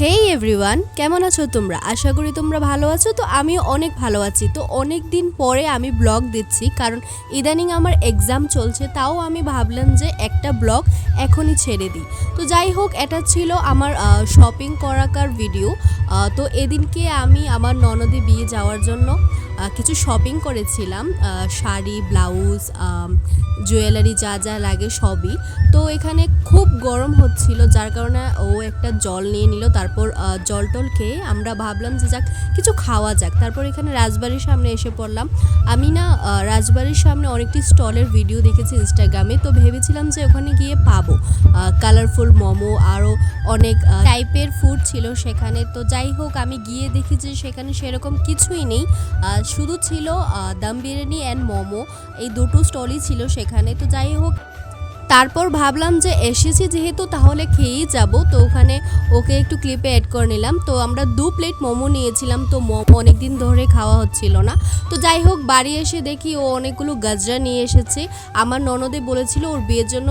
হেই everyone কেমন আছো তোমরা? আশা করি তোমরা ভালো আছো। তো আমিও অনেক ভালো আছি। তো অনেক দিন পরে আমি ব্লগ দিচ্ছি, কারণ ইদানিং আমার এক্সাম চলছে, তাও আমি ভাবলাম যে একটা ব্লগ এখনই ছেড়ে দিই। তো যাই হোক, এটা ছিল আমার শপিং করাকার ভিডিও তো এদিনকে আমি আমার ননদে বিয়ে যাওয়ার জন্য কিছু শপিং করেছিলাম শাড়ি ব্লাউজ জুয়েলারি যা যা লাগে সবই। তো এখানে খুব গরম হচ্ছিল, যার কারণে ও একটা জল নিয়ে নিল, তারপর জল টল খেয়ে আমরা ভাবলাম যে যাক, কিছু খাওয়া যাক। তারপর এখানে রাজবাড়ির সামনে এসে পড়লাম। আমি না রাজবাড়ির সামনে অনেকটি স্টলের ভিডিও দেখেছি ইনস্টাগ্রামে তো ভেবেছিলাম যে ওখানে গিয়ে পাবো। কালারফুল মোমো, আরও অনেক টাইপের ফুড ছিল সেখানে। তো যাই হোক, আমি গিয়ে দেখি যে সেখানে সেরকম কিছুই নেই। শুধু ছিল দম বিরিয়ানি অ্যান্ড মোমো। এই দুটো স্টলই ছিল সেখানে। তো যাই হোক, তারপর ভাবলাম যে এসেছি যেহেতু তাহলে খেয়েই যাব, তো ওখানে ওকে একটু ক্লিপে অ্যাড করে নিলাম। তো আমরা দু প্লেট মোমো নিয়েছিলাম, তো মোমো অনেক দিন ধরে খাওয়া হচ্ছিল না। তো যাই হোক, বাড়ি এসে দেখি ও অনেকগুলো গাজরা নিয়ে এসেছে। আমার ননদে বলেছিল ওর বিয়ের জন্য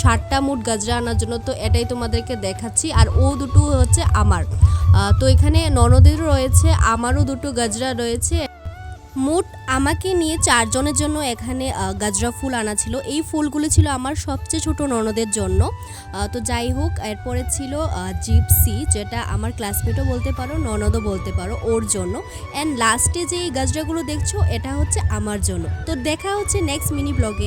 ষাটটা মুঠ গাজরা আনার জন্য। তো এটাই তোমাদেরকে দেখাচ্ছি। আর ও দুটো হচ্ছে আমার। তো এখানে ননদেরও রয়েছে, আমারও দুটো গাজরা রয়েছে। মোট আমাকে নিয়ে চারজনের জন্য এখানে গাজরা ফুল আনা ছিল। এই ফুলগুলো ছিল আমার সবচেয়ে ছোট ননদের জন্য। তো যাই হোক, এরপরে ছিল জিপসি, যেটা আমার ক্লাসমেটও বলতে পারো, ননদও বলতে পারো, ওর জন্য। অ্যান্ড লাস্টে যে এই গাজরাগুলো দেখছ, এটা হচ্ছে আমার জন্য। তো দেখা হচ্ছে নেক্সট মিনি ব্লগে